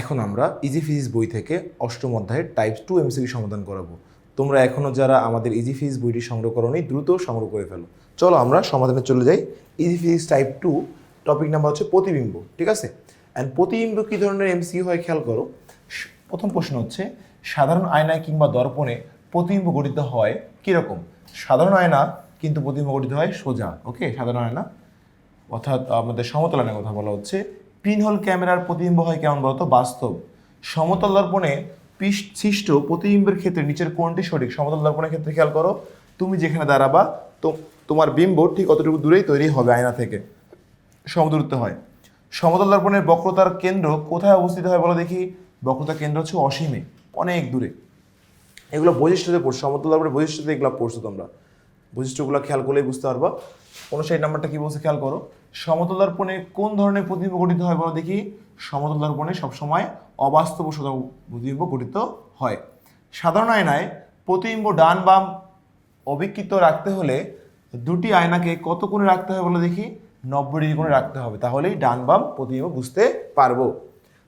এখন আমরা easy physics বই থেকে অষ্টম অধ্যায়ের টাইপ টু এমসিকিউ সমাধান করাবো। তোমরা এখনও যারা আমাদের ইজি ফিজিক্স বইটি সংগ্রহ করোনি, দ্রুত সংগ্রহ করে ফেলো। চলো আমরা সমাধানে চলে যাই। Easy physics type two topic number হচ্ছে প্রতিবিম্ব, ঠিক আছে? অ্যান্ড প্রতিবিম্ব কী ধরনের এমসিকিউ হয় খেয়াল করো। প্রথম প্রশ্ন হচ্ছে, সাধারণ আয়নায় কিংবা দর্পণে প্রতিবিম্ব গঠিত হয় কীরকম? সাধারণ আয়না কিন্তু প্রতিবিম্ব গঠিত হয় সোজা ওকে সাধারণ আয়না। অর্থাৎ আমাদের সমতল কথা বলা হচ্ছে পিনহোল ক্যামেরার প্রতিবিম্ব হয় কেমন বলতো? বাস্তব। সমতল দর্পণে সৃষ্ট প্রতিবিম্বের ক্ষেত্রে নিচের কোনটি সঠিক। সমতল দর্পণের ক্ষেত্রে খেয়াল করো, তুমি যেখানে দাঁড়াবা, তো, তোমার বিম্ব ঠিক অতটুকু দূরেই তৈরি হবে আয়না থেকে। সমদূরত্ব হয়। সমতল দর্পণের বক্রতার কেন্দ্র কোথায় অবস্থিত হয় বলো দেখি? বক্রতার কেন্দ্র হচ্ছে অসীমে, অনেক দূরে। এগুলো বৈশিষ্ট্যতে পড়ছো। সমতল দর্পণের বৈশিষ্ট্যতে এগুলো পড়ছো তোমরা। বৈশিষ্ট্যগুলো খেয়াল করলেই বুঝতে পারবা। অনুসারী নাম্বারটা কী বলছে খেয়াল করো। সমতল দর্পণে কোন ধরনের প্রতিবিম্ব গঠিত হয় বলো দেখি? সমতল দর্পণে সবসময় অবাস্তব প্রতিবিম্ব গঠিত হয়। সাধারণ আয়নায় প্রতিবিম্ব ডান বাম অবিকৃত রাখতে হলে দুটি আয়নাকে কত কোণে রাখতে হবে বলো দেখি? নব্বই ডিগ্রি কোণে রাখতে হবে। তাহলেই ডান বাম প্রতিবিম্ব বুঝতে পারব।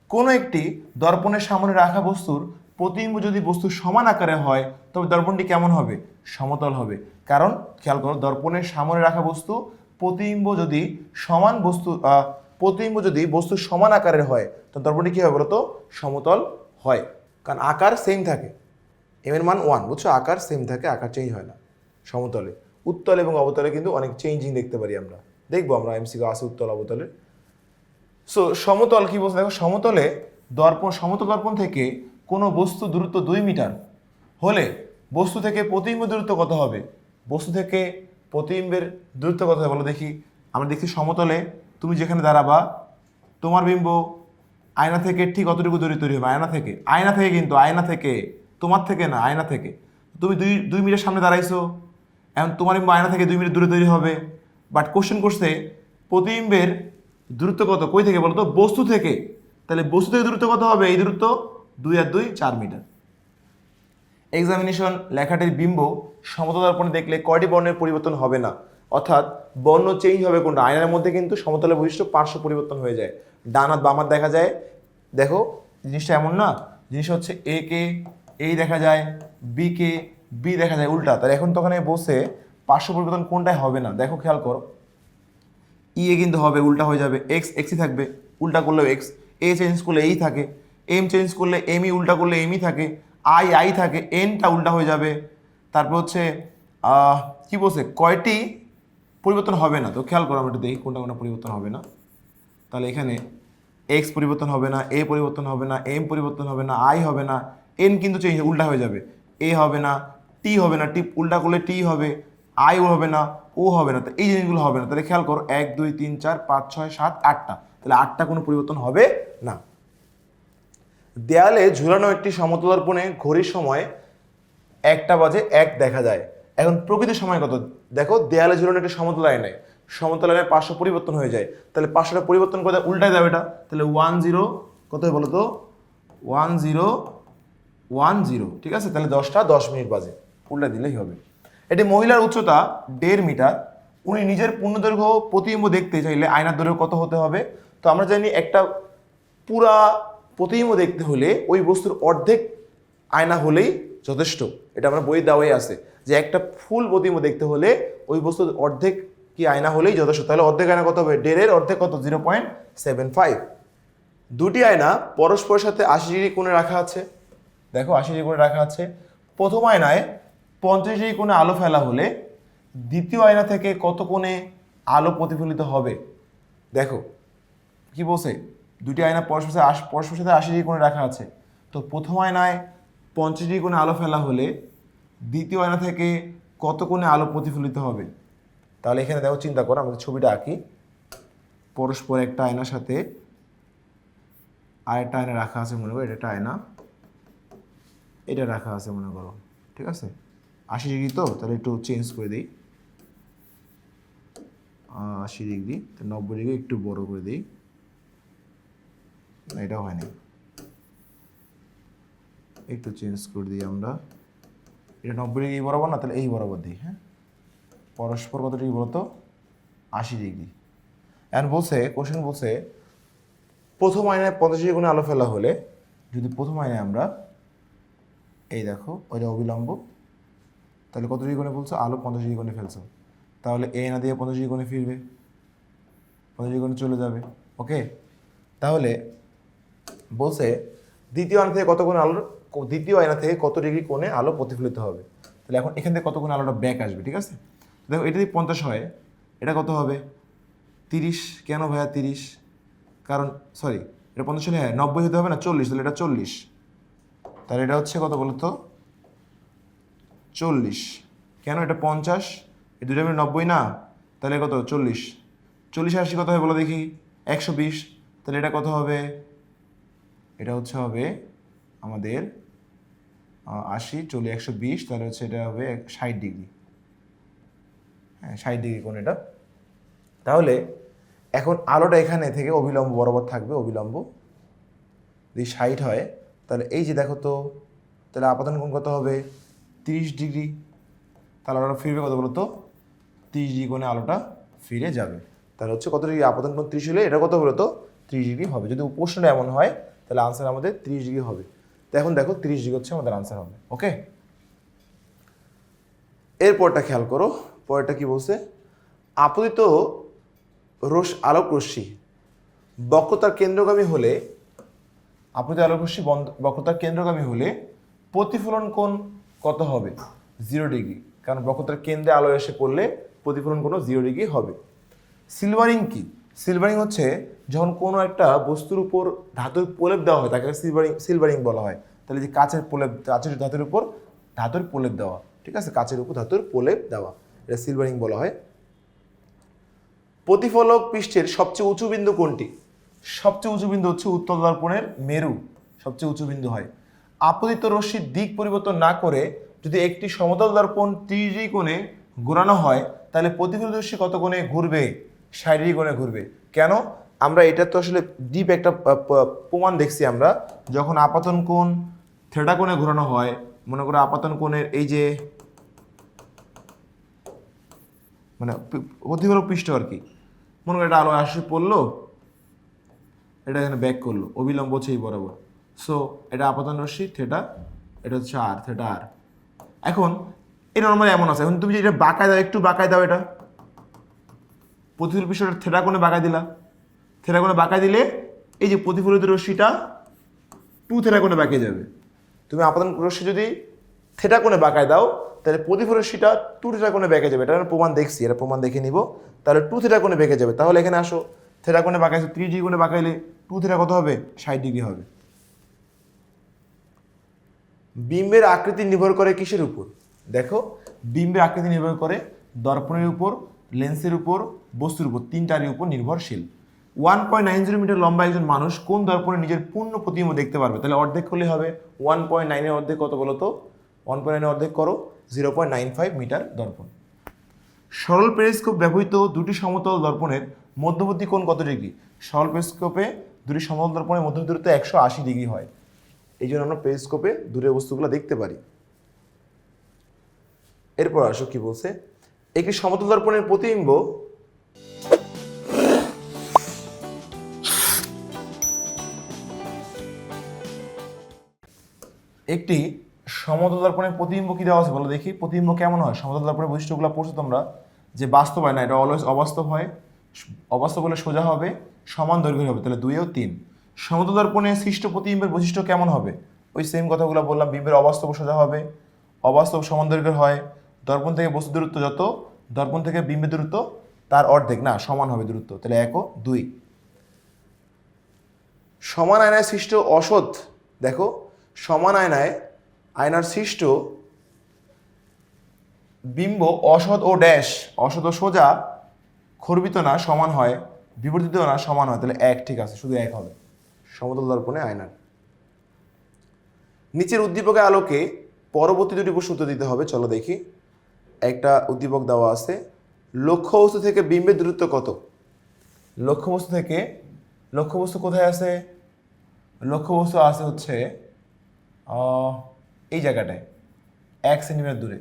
কোনো একটি দর্পণের সামনে রাখা বস্তুর প্রতিবিম্ব যদি বস্তু সমান আকারে হয়, তবে দর্পণটি কেমন হবে? সমতল হবে। কারণ, খেয়াল করো, দর্পণের সামনে রাখা বস্তু প্রতিবিম্ব যদি সমান বস্তু প্রতিবিম্ব যদি বস্তু সমান আকারের হয়, তো দর্পণটি কী হবে বলতো? সমতল হয়। কারণ আকার সেম থাকে। এম এর মান ওয়ান বুঝছ? আকার সেম থাকে, আকার চেঞ্জ হয় না। সমতলে। উত্তল এবং অবতলে কিন্তু অনেক চেঞ্জিং দেখতে পারি আমরা। দেখব আমরা এমসিকে আছে উত্তল, অবতলে। সো সমতল কি বলছে? দেখো, সমতলে দর্পণ, সমতল দর্পণ থেকে কোনো বস্তু দূরত্ব দুই মিটার হলে বস্তু থেকে প্রতিবিম্ব দূরত্ব কত হবে? বস্তু থেকে প্রতিবিম্বের দূরত্ব হবে বলো, দেখি, আমরা দেখছি সমতলে তুমি যেখানে দাঁড়াবা, তোমার বিম্ব আয়না থেকে ঠিক অতটুকু দূরে তৈরি হবে, আয়না থেকে। আয়না থেকে কিন্তু, আয়না থেকে। তোমার থেকে না, আয়না থেকে। তুমি দুই দুই মিটার সামনে দাঁড়াইছো, এখন তোমার বিম্ব আয়না থেকে দুই মিটার দূরে তৈরি হবে। বাট কোশ্চেন করছে, প্রতিবিম্বের দূরত্ব কত? কই থেকে বলো তো বস্তু থেকে। তাহলে বস্তু থেকে দূরত্ব কত হবে? এই দূরত্ব দুই আর দুই, চার মিটার। এক্সামিনেশন লেখাটির বিম্ব সমতল দর্পণে দেখলে কয়টি বর্ণের পরিবর্তন হবে না? অর্থাৎ বর্ণ চেঞ্জ হবে কোনটা? আয়নার মধ্যে কিন্তু সমতলের বৈশিষ্ট্য পার্শ্ব পরিবর্তন হয়ে যায়। ডান হাত বাম হাত দেখা যায়। দেখো, জিনিসটা এমন না। জিনিস হচ্ছে এ কে এই দেখা যায় বি কে বি দেখা যায়, উল্টা। তাহলে এখন তো ওখানে বসে পার্শ্ব পরিবর্তন কোনটাই হবে না? দেখো, খেয়াল করো। ই এ কিন্তু হবে, উল্টা হয়ে যাবে। এক্স এক্সই থাকবে, উল্টা করলেও এক্স এ চেঞ্জ করলে এই থাকে। এম চেঞ্জ করলে এমই উল্টা করলে এমই থাকে। আই আই থাকে এনটা উল্টা হয়ে যাবে। তারপর হচ্ছে কি বলছে? কয়টি পরিবর্তন হবে না? তো খেয়াল করো, আমরা একটু দেখি কোনটা কোনটা পরিবর্তন হবে না। তাহলে এখানে এক্স পরিবর্তন হবে না এ পরিবর্তন হবে না এম পরিবর্তন হবে না আই হবে না এন কিন্তু চেঞ্জ উল্টা হয়ে যাবে। এ হবে না টি হবে না টি উল্টা করলে টি হবে আই ও হবে না ও হবে না, তো এই জিনিসগুলো হবে না। তাহলে খেয়াল করো, এক, দুই, তিন, চার, পাঁচ, ছয়, সাত, আটটা। তাহলে আটটা কোনো পরিবর্তন হবে না। দেয়ালে ঝুলানো একটি সমতল দর্পণে ঘড়ির সময় একটা বাজে এক দেখা যায়। এখন প্রকৃতির সময় কত? দেখো, দেয়ালে ঝুলানো একটা সমতল আয়নায় সমতল আয়নায় পাঁচশো পরিবর্তন হয়ে যায়। তাহলে পাঁচশোটা পরিবর্তন করে উল্টায় যাবে এটা। তাহলে ওয়ান জিরো কত বলো তো? ওয়ান জিরো ওয়ান জিরো ঠিক আছে? তাহলে দশটা দশ মিনিট বাজে। উল্টা দিলেই হবে। এটি মহিলার উচ্চতা দেড় মিটার। উনি নিজের পূর্ণদৈর্ঘ্য প্রতিবিম্ব দেখতে চাইলে আয়নার দৈর্ঘ্য কত হতে হবে? তো আমরা জানি একটা পুরা প্রতিবিম্ব দেখতে হলে ওই বস্তুর অর্ধেক আয়না হলেই যথেষ্ট। এটা আমরা বই দেওয়াই আছে যে একটা ফুল প্রতিবিম্ব দেখতে হলে ওই বস্তুর অর্ধেক কি আয়না হলেই যথেষ্ট। তাহলে অর্ধেক আয়না কত হবে? দেড়ের অর্ধেক কত? Zero point seven five. দুটি আয়না পরস্পরের সাথে আশি ডিগ্রি কোণে রাখা আছে। দেখো, আশি ডিগ্রি কোণে রাখা আছে। প্রথম আয়নায় পঞ্চাশ ডিগ্রি কোণে আলো ফেলা হলে দ্বিতীয় আয়না থেকে কত কোণে আলো প্রতিফলিত হবে? দেখো, কি বলছে? দুটি আয়না পরস্পর সাথে পরস্পরের সাথে আশি ডিগ্রি কোণে রাখা আছে। তো প্রথম আয়নায় পঞ্চাশ ডিগ্রি কোণে আলো ফেলা হলে দ্বিতীয় আয়না থেকে কত কোণে আলো প্রতিফলিত হবে? তাহলে এখানে দেখো, চিন্তা করো, আমাদের ছবিটা আঁকি। পরস্পর একটা আয়নার সাথে আরেকটা আয়না রাখা আছে মনে করো, এটা একটা আয়না। এটা রাখা আছে মনে করো, ঠিক আছে? আশি ডিগ্রি তো, তাহলে একটু চেঞ্জ করে দিই। আশি ডিগ্রি নব্বই ডিগ্রি একটু বড় করে দিই। এটাও হয়নি একটু চেঞ্জ করে দিই আমরা। এটা নব্বই ডিগ্রি বরাবর না? তাহলে এই বরাবর দিই হ্যাঁ? পরস্পর কত ডিগ্রি বলতো? আশি ডিগ্রি। এখন বলছে কোশ্চেন বলছে, প্রথম আয়নায় পঞ্চাশ ডিগ্রি কোণে আলো ফেলা হলে, যদি প্রথম আয়নায় আমরা, এই দেখো, ওইটা অবিলম্ব, তাহলে কত ডিগ্রি কোণে বলছো? আলো পঞ্চাশ ডিগ্রি কোণে ফেলছো। তাহলে এই আয়না দিয়ে পঞ্চাশ ডিগ্রি কোণে ফিরবে, পঞ্চাশ ডিগ্রি কোণে চলে যাবে ওকে তাহলে বলছে, দ্বিতীয় আয়না থেকে কত আলোর দ্বিতীয় আয়না থেকে কত ডিগ্রি কোণে আলো প্রতিফলিত হবে? তাহলে এখন এখান থেকে কত আলোটা ব্যাক আসবে, ঠিক আছে? দেখো, এটা যদি পঞ্চাশ হয়, এটা কত হবে? তিরিশ। কেন ভাইয়া তিরিশ? কারণ সরি এটা পঞ্চাশ হলে হ্যাঁ নব্বই হতে হবে না, চল্লিশ, তাহলে এটা চল্লিশ। তাহলে এটা হচ্ছে কত বলো তো? চল্লিশ। কেন এটা পঞ্চাশ? এই দুটো মিনিট নব্বই না, তাহলে কত? চল্লিশ। চল্লিশ আশি কত হবে বলো দেখি? একশো বিশ। তাহলে এটা কত হবে? এটা হচ্ছে হবে আমাদের আশি, চল্লিশ, একশো বিশ, তাহলে হচ্ছে এটা হবে ষাট ডিগ্রি। হ্যাঁ ষাট ডিগ্রি কোণ এটা। তাহলে এখন আলোটা এখানে থেকে অবিলম্ব বরাবর থাকবে, অবিলম্ব। যদি ষাট হয়, তাহলে এই যে দেখো তো, তাহলে আপাতন কোণ কত হবে? তিরিশ ডিগ্রি। তাহলে আলোটা ফিরবে কত বলো তো তিরিশ ডিগ্রি কোণে আলোটা ফিরে যাবে। তাহলে হচ্ছে কত ডিগ্রি? আপাতন কোণ ত্রিশ হলে এটা কত হলো তো ত্রিশ ডিগ্রি হবে। যদি প্রশ্নটা এমন হয় তাহলে আনসার আমাদের ত্রিশ ডিগ্রি হবে। তো এখন দেখো ত্রিশ ডিগ্রি হচ্ছে আমাদের আনসার হবে ওকে এরপরটা খেয়াল করো, পরেরটা কি বলছে? আপতিত রোশ আলোক রশ্মি বক্রতার কেন্দ্রগামী হলে আপতিত আলোক রশ্মি বক্রতার কেন্দ্রগামী হলে প্রতিফলন কোণ কত হবে? জিরো ডিগ্রি কারণ বক্রতার কেন্দ্রে আলো এসে পড়লে প্রতিফলন কোনো জিরো ডিগ্রি হবে। সিলভারিং কি? সিলভারিং হচ্ছে যখন কোনো একটা বস্তুর উপর ধাতুর প্রলেপ দেওয়া হয়, তাকে সিলভারিং সিলভারিং বলা হয়। তাহলে যে কাচের প্রলেপ, কাচের ধাতুর উপর ধাতুর প্রলেপ দেওয়া। ঠিক আছে? কাচের উপর ধাতুর প্রলেপ দেওয়া। এটা সিলভারিং বলা হয়। প্রতিফলক পৃষ্ঠের সবচেয়ে উঁচু বিন্দু কোনটি? সবচেয়ে উঁচু বিন্দু হচ্ছে উত্তল দর্পণের মেরু। সবচেয়ে উঁচু বিন্দু হয়। আপতিত রশ্মির দিক পরিবর্তন না করে যদি একটি সমতল দর্পণ ত্রিশ কোণে ঘোরানো হয়, তাহলে প্রতিফলিত রশ্মি কত কোণে ঘুরবে? ডিগ্রি কোণে ঘুরবে। কেন? আমরা এটা তো আসলে ডিপ একটা প্রমাণ দেখছি আমরা। যখন আপাতন কোণ থেটা কোণে ঘোরানো হয়, মনে করো আপাতন কোণের এই যে মানে প্রতিফলক পৃষ্ঠ আর কি। মনে করো এটা আলো আসে পড়ল, এটা এখানে ব্যাক করল, অবিলম্ব হচ্ছে এই বরাবর। সো এটা আপাতন রশ্মি থেটা এটা হচ্ছে আর থেটা আর এখন এটা নর্মালি এমন আছে। এখন তুমি যে এটা বাঁকায় দাও, একটু বাঁকায় দাও এটা। প্রতিফলিত পৃষ্ঠটা থেটা কোণে বাঁকায় দিলা। থেটা বাঁকায় দিলে এই যে প্রতিফলিত রশ্মিটা টু থেটা কোণে বাঁকে যাবে। তুমি আপাতন রশ্মি যদি থেটা কোণে বাঁকায় দাও, তাহলে প্রতিফলিত রশ্মিটা টু থেটা কোণে বেঁকে যাবে। এটা প্রমাণ দেখছি, এটা প্রমাণ দেখে নিব। তাহলে টু থেটা বেঁকে যাবে। তাহলে এখানে আসো। থেটা কোণে বাঁকাইছো থ্রি ডিগ্রি কোণে বাঁকাইলে টু থেটা কত হবে? ষাট ডিগ্রি হবে। বিম্বের আকৃতি নির্ভর করে কিসের উপর? দেখো, বিম্বের আকৃতি নির্ভর করে দর্পণের উপর লেন্সের উপর, বস্তুর উপর তিনটারই উপর নির্ভরশীল। One point nine zero metre লম্বা একজন মানুষ কোন দর্পণে নিজের পূর্ণ প্রতিবিম্ব দেখতে পারবে? তাহলে অর্ধেক করলে হবে ওয়ান পয়েন্ট নাইনের অর্ধেক কত বলো তো? ওয়ান পয়েন্ট নাইনের অর্ধেক করো zero point nine five metre দর্পণ। সরল পেরিস্কোপ ব্যবহৃত দুটি সমতল দর্পণের মধ্যবর্তী কোণ কত ডিগ্রি? সরল পেরিস্কোপে দুটি সমতল দর্পণের মধ্যবর্তী দূরত্ব একশো আশি ডিগ্রি হয়। এই জন্য আমরা পেরিস্কোপে দূরের বস্তুগুলো দেখতে পারি। এরপর আসো কি বলছে? একটি সমতল দর্পণের প্রতিবিম্ব। একটি সমতল দর্পণের প্রতিবিম্ব কি দেওয়া আছে বলো দেখি। প্রতিবিম্ব কেমন হয়? সমতল দর্পণের বৈশিষ্ট্যগুলো পড়ছো তোমরা যে বাস্তব হয় না, এটা অলওয়েজ অবাস্তব হয়। অবাস্তব হলে সোজা হবে, সমান দৈর্ঘ্যের হবে, তাহলে দুই ও তিন। সমতল দর্পণে সৃষ্ট প্রতিবিম্বের বৈশিষ্ট্য কেমন হবে? ওই সেম কথাগুলো বললাম, বিম্বের অবাস্তব সোজা হবে, অবাস্তব সমান দৈর্ঘ্যের হয় দর্পণ থেকে বস্তু দূরত্ব যত, দর্পণ থেকে বিম্বের দূরত্ব, তার অর্ধেক, না, সমান হবে দূরত্ব। তাহলে এক ও দুই। সমান আয়নায় সৃষ্ট অসৎ, দেখো, সমান আয়নায়, আয়নার সৃষ্ট বিম্ব অসৎ ও ড্যাশ, অসৎ ও সোজা, খর্বিত না, সমান হয়, বিবর্তিত না, সমান হয়, তাহলে এক, ঠিক আছে, শুধু এক হবে। সমতল দর্পণে আয়নার। নিচের উদ্দীপকের আলোকে পরবর্তী দুটি প্রশ্ন উত্তর দিতে হবে, চলো দেখি। একটা উদ্দীপক দেওয়া আছে। লক্ষ্যবস্তু থেকে বিম্বের দূরত্ব কত? লক্ষ্যবস্তু থেকে, লক্ষ্যবস্তু কোথায় আছে? লক্ষ্যবস্তু আছে হচ্ছে এই জায়গাটায়, এক সেন্টিমিটার দূরে।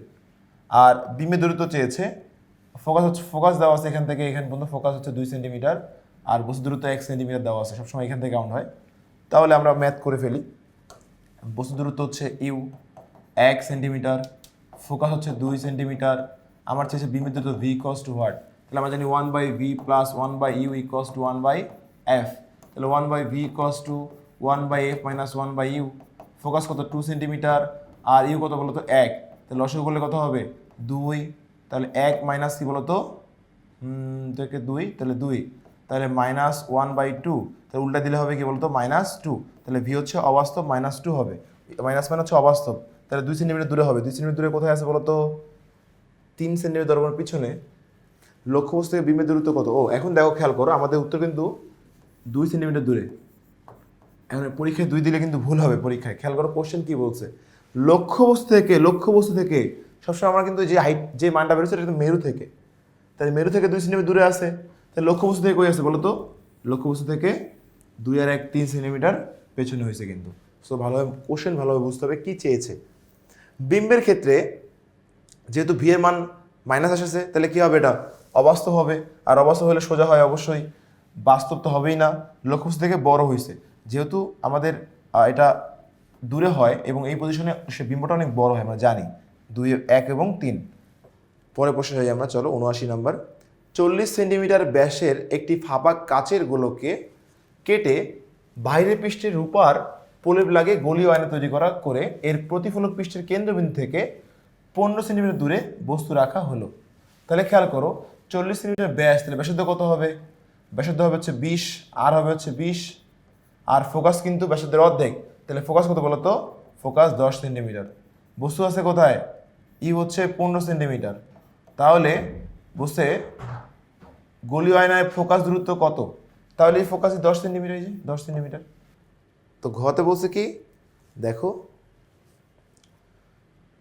আর বিম্বের দূরত্ব চেয়েছে, ফোকাস হচ্ছে, ফোকাস দেওয়া আছে এখান থেকে, এখান পর্যন্ত ফোকাস হচ্ছে দুই সেন্টিমিটার। আর বস্তু দূরত্ব এক সেন্টিমিটার দেওয়া আছে, সবসময় এখান থেকে কাউন্ট হয়। তাহলে আমরা ম্যাথ করে ফেলি। বস্তু দূরত্ব হচ্ছে ইউ, এক সেন্টিমিটার। ফোকাস হচ্ছে দুই সেন্টিমিটার। আমার চেয়েছে বিমের দূরত্ব ভি কস টু হোয়াট তাহলে আমরা জানি one by v plus one by u equals to one by f তাহলে one by v equals to one by f minus one by u focus কত? Two centimetre. আর u কত বলতো? এক। তাহলে লসক করলে কত হবে? দুই। তাহলে এক মাইনাস কি বলতো? থেকে দুই, তাহলে দুই। তাহলে মাইনাস ওয়ান বাই টু তাহলে উল্টা দিলে হবে কি বলতো? মাইনাস টু তাহলে ভি হচ্ছে অবাস্তব মাইনাস টু হবে। মাইনাস মানে হচ্ছে অবাস্তব। তাহলে দুই সেন্টিমিটার দূরে হবে। দুই সেন্টিমিটার দূরে কোথায় আছে বলতো? তিন সেন্টিমিটার দরবার পিছনে। লক্ষ্যবস্তু থেকে বিমের দূরত্ব কত? ও, এখন দেখো, খেয়াল করো, আমাদের উত্তর কিন্তু দুই সেন্টিমিটার দূরে। এখন পরীক্ষায় দুই দিলে কিন্তু ভুল হবে পরীক্ষায়। খেয়াল করো কোশ্চেন কী বলছে? লক্ষ্যবস্তু থেকে লক্ষ্যবস্তু থেকে, সবসময় আমরা কিন্তু যে হাইট যে মানটা বেরোচ্ছে সেটা মেরু থেকে। তাহলে মেরু থেকে দুই সেন্টিমিটার দূরে আছে। তাহলে লক্ষ্যবস্তু থেকে কই আছে বলো তো লক্ষ্যবস্তু থেকে দুই আর এক, তিন সেন্টিমিটার পেছনে হয়েছে কিন্তু। সো ভালোভাবে কোশ্চেন ভালোভাবে বুঝতে হবে, কী চেয়েছে? বিম্বের ক্ষেত্রে যেহেতু ভি এর মান মাইনাস আসেছে, তাহলে কী হবে এটা? অবাস্তব হবে। আর অবাস্তব হলে সোজা হয় অবশ্যই। বাস্তব তো হবেই না। লক্ষ্যবস্তু থেকে বড় হয়েছে। যেহেতু আমাদের এটা দূরে হয় এবং এই পজিশনে সে বিম্বটা অনেক বড় হয়, আমরা জানি। দুই, এক এবং তিন। পরে প্রশ্ন যাই আমরা, চলো উনআশি নাম্বার। চল্লিশ সেন্টিমিটার ব্যাসের একটি ফাঁপা কাচের গোলকে কেটে বাইরের পৃষ্ঠের রূপার প্রলেপ লাগে গলীয় আয়না তৈরি করা করে এর প্রতিফলক পৃষ্ঠের কেন্দ্রবিন্দু থেকে পনেরো সেন্টিমিটার দূরে বস্তু রাখা হলো। তাহলে খেয়াল করো, চল্লিশ সেন্টিমিটার ব্যাস, তাহলে ব্যাসার্ধ কত হবে? ব্যাসার্ধ হবে হচ্ছে বিশ, আর হবে হচ্ছে বিশ। আর ফোকাস কিন্তু ব্যাসার্ধের অর্ধেক। তাহলে ফোকাস কত বলো তো ফোকাস দশ সেন্টিমিটার। বস্তু আছে কোথায়? ই হচ্ছে পনেরো সেন্টিমিটার। তাহলে বসে গলীয় আয়নায় ফোকাস দূরত্ব কত? তাহলে এই ফোকাসে দশ সেন্টিমিটার, এই যে দশ সেন্টিমিটার। তো ঘতে বলছে কি? দেখো,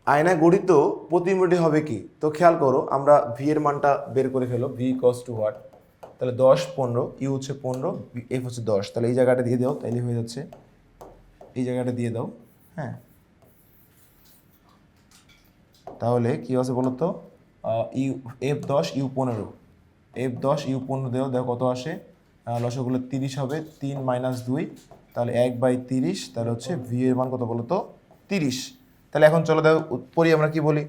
আয়না গড়িত প্রতিমূর্তি হবে কি? তো খেয়াল করো, আমরা ভি এর মানটা বের করে ফেলো ভি কস টু হোয়াট তাহলে দশ, পনেরো ইউ হচ্ছে পনেরো এফ হচ্ছে দশ। তাহলে এই জায়গাটা দিয়ে দাও, তাইলে হয়ে যাচ্ছে, এই জায়গাটা দিয়ে দাও হ্যাঁ? তাহলে কি আছে বলো তো? ইউ এফ দশ ইউ পনেরো। এফ দশ ইউ পনেরো দেও দেখো কত আসে? লসগুলো তিরিশ হবে, তিন মাইনাস দুই তাহলে এক বাই তিরিশ, তাহলে হচ্ছে ভি এর মান কত বলো তো তিরিশ। তাহলে এখন চলো দেখো পড়ি আমরা কি বলি?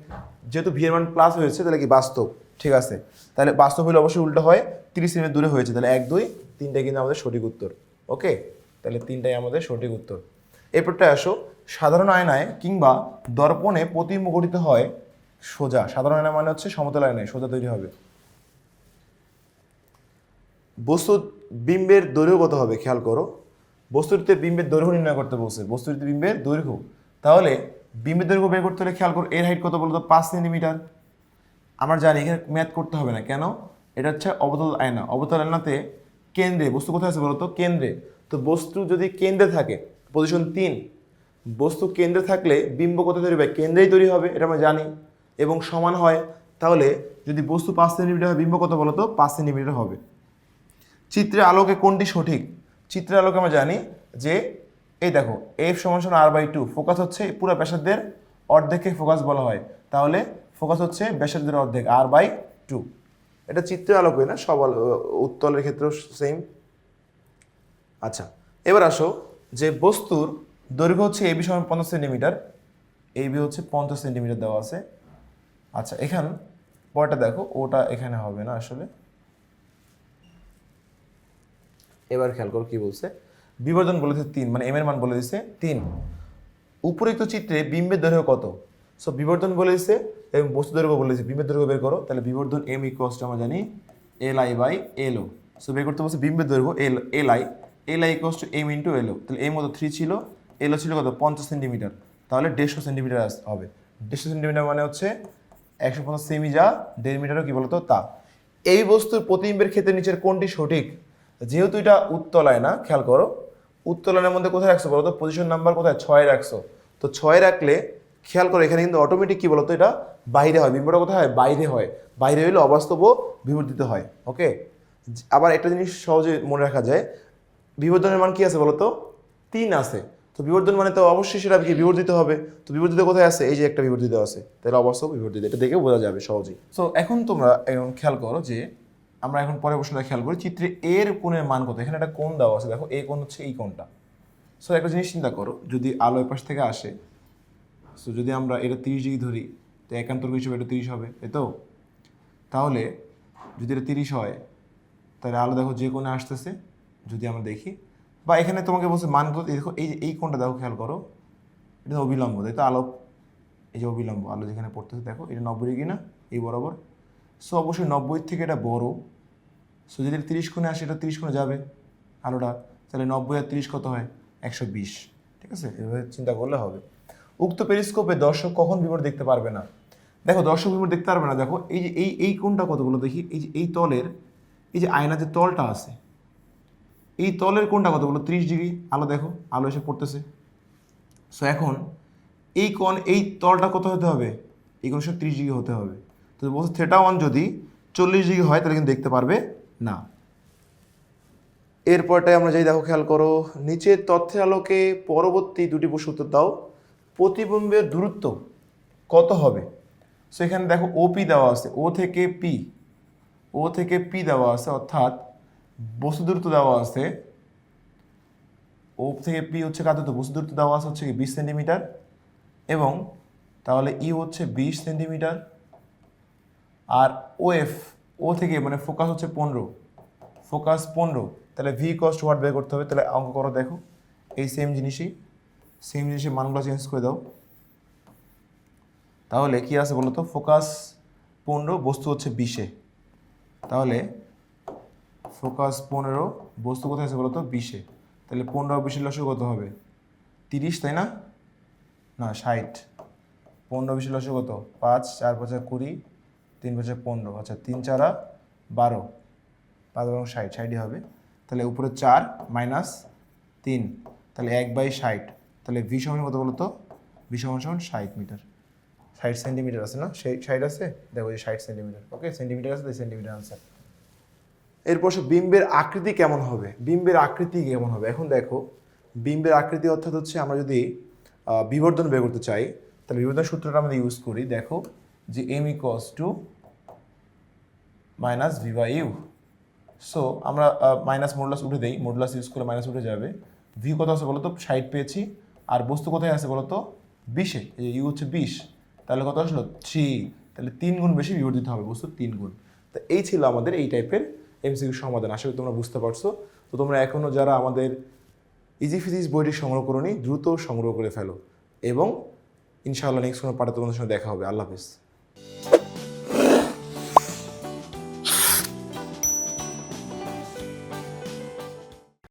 যেহেতু ভি এর মান প্লাস হয়েছে, তাহলে কি বাস্তব? ঠিক আছে। তাহলে বাস্তব হলে অবশ্যই উল্টো হয়, তিরিশ সেন্টিমিটার দূরে হয়েছে, তাহলে এক, দুই তিনটাই কিন্তু আমাদের সঠিক উত্তর। ওকে? তাহলে তিনটাই আমাদের সঠিক উত্তর। এরপরটা আসো, সাধারণ আয়নায় কিংবা দর্পণে প্রতিবিম্ব গঠিত হয় সোজা। সাধারণ আয়না মানে হচ্ছে সমতল আয়নায়, সোজা তৈরি হবে। বস্তু বিম্বের দৈর্ঘ্য কত হবে? খেয়াল করো। বস্তুটিতে বিম্বের দৈর্ঘ্য নির্ণয় করতে বলছে। বস্তুটিতে বিম্বের দৈর্ঘ্য। তাহলে বিম্বের দৈর্ঘ্য বের করতে হলে খেয়াল করো, এর হাইট কত বলতো? পাঁচ সেন্টিমিটার। আমরা জানি, এখানে ম্যাথ করতে হবে না। কেন? এটা হচ্ছে অবতল আয়না। অবতল আয়নাতে কেন্দ্রে, বস্তু কোথায় আছে বলতো? কেন্দ্রে। তো বস্তু যদি কেন্দ্রে থাকে পজিশন তিন, বস্তু কেন্দ্রে থাকলে বিম্ব কোথায় তৈরি হবে? কেন্দ্রেই তৈরি হবে, এটা আমরা জানি। এবং সমান হয়, তাহলে যদি বস্তু পাঁচ সেন্টিমিটার হয়, বিম্ব কত বলতো? পাঁচ সেন্টিমিটার হবে। চিত্রে আলোকে কোনটি সঠিক? চিত্রের আলোকে আমরা জানি যে, এই দেখো এফ সমান আর বাই টু ফোকাস হচ্ছে পুরো ব্যাসার্ধের অর্ধেককে ফোকাস বলা হয়। তাহলে ফোকাস হচ্ছে ব্যাসার্ধের অর্ধেক আর বাই টু এটা চিত্রের আলোকে না, সব উত্তলের ক্ষেত্রেও সেম আচ্ছা এবার আসো, যে বস্তুর দৈর্ঘ্য হচ্ছে এবি সমান পঞ্চাশ সেন্টিমিটার। এবি হচ্ছে পঞ্চাশ সেন্টিমিটার দেওয়া আছে। আচ্ছা এখান, পরটা দেখো, ওটা এখানে হবে না আসলে। এবার খেয়াল করো কি বলছে। বিবর্ধন বলেছে তিন মানে এম এর মান বলে দিছে তিন। উপরিক্ত চিত্রে বিম্বের দৈর্ঘ্য কত? সো বিবর্ধন বলে দিছে এবং বস্তু দৈর্ঘ্য বলে দিছে। বিম্বের দৈর্ঘ্য বের করো, তাহলে বিবর্ধন এম ইকুয়ালস আমরা জানি l i by l o so বের করতে বলছে বিম্বের দৈর্ঘ্য l l i l i equals to m into l o তাহলে এম কত থ্রি ছিল এল ও ছিল কত? পঞ্চাশ সেন্টিমিটার তাহলে দেড়শো সেন্টিমিটার হবে। দেড়শো সেন্টিমিটার মানে হচ্ছে একশো পঞ্চাশ সেমি যা দেড় মিটারও কি বলতো? তা। এই বস্তুর প্রতিবিম্বের ক্ষেত্রে নিচের কোনটি সঠিক? যেহেতু এটা উত্তলায় না, খেয়াল করো, উত্তোলনের মধ্যে কোথায় রাখছো বলো তো? পজিশন নাম্বার কোথায়? ছয় রাখছো। তো ছয় রাখলে, খেয়াল করো, এখানে কিন্তু অটোমেটিক কি বলতো? এটা বাইরে হয়। বিম্বটা কোথায় হয়? বাইরে হয়। বাইরে হইলে অবাস্তবও বিবর্তিত হয়। ওকে আবার একটা জিনিস সহজে মনে রাখা যায়, বিবর্ধনের মান কী আছে বলো তো? তিন আছে। তো বিবর্ধন মানে তো অবশ্যই সেটা কি বিবর্ধিত হবে? তো বিবর্ধিত কোথায় আছে? এই যে একটা বিবর্ধিত আছে। তাহলে অবশ্য বিবর্ধিত। এটা দেখে বোঝা যাবে সহজেই। সো এখন তোমরা, এখন খেয়াল করো যে আমরা এখন পরের প্রশ্নটা খেয়াল করি। চিত্রে এর কোণের মান কত? এখানে একটা কোণ দেওয়া আছে। দেখো, এ কোণ হচ্ছে এই কোণটা। সো একটা জিনিস চিন্তা করো, যদি আলো এপাশ থেকে আসে সো যদি আমরা এটা তিরিশ ডিগ্রি ধরি, তো একান্তর হিসেবে এটা তিরিশ হবে, তাই তো? তাহলে যদি এটা তিরিশ হয়, তাহলে আলো দেখো যে কোণে আসতেছে, যদি আমরা দেখি। বা এখানে তোমাকে বলছে মান কত? দেখো, এই যে, এই কোণটা দেখো, খেয়াল করো। এটা অবিলম্ব, তাই তো? আলো, এই যে অবিলম্ব, আলো যেখানে পড়তেছে, দেখো, এটা নব্বই ডিগ্রি না? এই বরাবর। সো অবশ্যই নব্বই থেকে এটা বড়। সো যদি তিরিশ কোণে আসে, এটা তিরিশ কোণে যাবে। আলোটা, তাহলে নব্বই আর তিরিশ কত হয়? একশো বিশ। ঠিক আছে? এভাবে চিন্তা করলে হবে। উক্ত পেরিস্কোপে দর্শক কখন বিবর দেখতে পারবে না? দেখো, দর্শক বিবর দেখতে পারবে না। দেখো, এই যে, এই এই কোনটা কতগুলো দেখি। এই যে, এই তলের, এই যে আয়না যে তলটা আছে, এই তলের কোনটা কতগুলো ত্রিশ ডিগ্রি। আলো দেখো, আলো এসে পড়তেছে। সো এখন এই কোণ, এই তলটা কত হতে হবে? এই কোণ সব ত্রিশ ডিগ্রি হতে হবে। তো বলছে থেটা ওয়ান যদি চল্লিশ ডিগ্রি হয়, তাহলে কিন্তু দেখতে পারবে না। এরপরটাই আমরা যাই, দেখো, খেয়াল করো, নিচের তথ্যের আলোকে পরবর্তী দুটি উত্তর দাও। প্রতিবিম্বের দূরত্ব কত হবে? সেখানে দেখো ওপি দেওয়া আছে ও থেকে পি ও থেকে পি দেওয়া আছে, অর্থাৎ বস্তু দূরত্ব দেওয়া আছে ও থেকে পি হচ্ছে কাদের তো বস্তু দূরত্ব দেওয়া আছে হচ্ছে বিশ সেন্টিমিটার, এবং তাহলে ই হচ্ছে বিশ সেন্টিমিটার, আর ও এফ ও থেকে মানে ফোকাস হচ্ছে পনেরো। ফোকাস পনেরো। তাহলে ভি কস্ট ওয়াট বের করতে হবে। তাহলে অঙ্ক করো, দেখো। এই সেম জিনিসই। সেম জিনিসের মানগুলো চেঞ্জ করে দাও। তাহলে কি আছে বলো তো ফোকাস পনেরো, বস্তু হচ্ছে বিশে। তাহলে ফোকাস পনেরো, বস্তু কোথায় আছে বলো তো বিশে। তাহলে পনেরো বিশে লসও কত হবে? তিরিশ, তাই না? না, ষাট। পনেরো বিশে লসও কত? পাঁচ, চার, পাঁচা কুড়ি। তিন পাঁচা পনেরো আচ্ছা তিন চারা বারো, পাঁচ বারো ষাট ষাটই হবে। তাহলে উপরে চার মাইনাস তিন, তাহলে এক বাই ষাট, তাহলে ভি সমান কত বলো তো ভি সমান সমান ষাট মিটার। ষাট সেন্টিমিটার আছে না? সেই ষাট আছে? দেখো এই ষাট সেন্টিমিটার। ওকে, সেন্টিমিটার আছে, তাই সেন্টিমিটার আনসার এরপর সে বিম্বের আকৃতি কেমন হবে? বিম্বের আকৃতি কেমন হবে? এখন দেখো, বিম্বের আকৃতি অর্থাৎ হচ্ছে আমরা যদি বিবর্ধন বের করতে চাই, তাহলে বিবর্ধন সূত্রটা আমরা ইউজ করি। দেখো, যে m equals to minus v by u so আমরা মাইনাস মোডলাস উঠে দেই। মোডলাস ইউজ করে মাইনাস উঠে যাবে। ভি কত আছে বলো তো ষাট পেয়েছি। আর বস্তু কোথায় আছে বলো তো বিশে। এই ইউ হচ্ছে বিশ। তাহলে কত আসলো? থ্রি তাহলে তিন গুণ বেশি বিবর্ধিত হবে বস্তু, তিন গুণ। তো এই ছিল আমাদের এই টাইপের এমসিকিউ সমাধান। আশা করি তোমরা বুঝতে পারছ। তো তোমরা এখনও যারা আমাদের ইজি ফিজিক্স বইটি সংগ্রহ করোনি, দ্রুত সংগ্রহ করে ফেলো। এবং ইনশাআল্লাহ নেক্সট কোনো পাঠে তোমাদের সঙ্গে দেখা হবে। আল্লাহ হাফিজ।